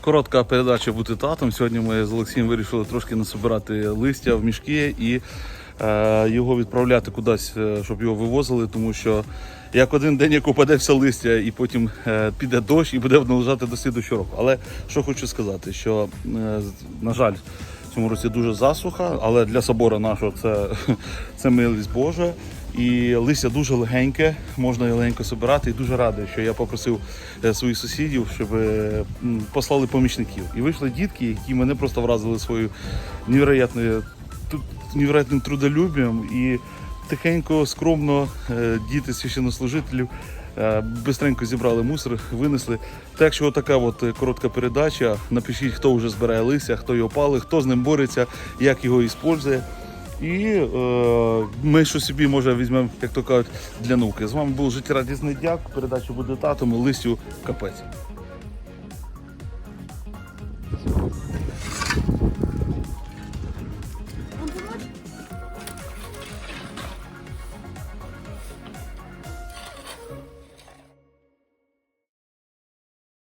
Коротка передача бути татом. Сьогодні ми з Олексієм вирішили трошки насобирати листя в мішки і е, його відправляти кудись, е, щоб його вивозили, тому що як один день як упаде все листя, і потім е, піде дощ і буде воно лежати до слідущого року. Але що хочу сказати, що е, на жаль. В цьому році дуже засуха, але для собора нашого це, це милість Божа. І листя дуже легеньке, можна легенько збирати. І дуже радий, що я попросив е, своїх сусідів, щоб е, послали помічників. І вийшли дітки, які мене просто вразили своєю невероятним трудолюбієм. І тихенько, скромно е, діти священнослужителів бистренько зібрали мусор, винесли. Так що така от коротка передача. Напишіть, хто вже збирає листя, хто його палить, хто з ним бореться, як його використовує. І е, ми що собі може візьмемо, як то кажуть, для науки. З вами був життєрадісний дяк. Передача буде татом, листю капець.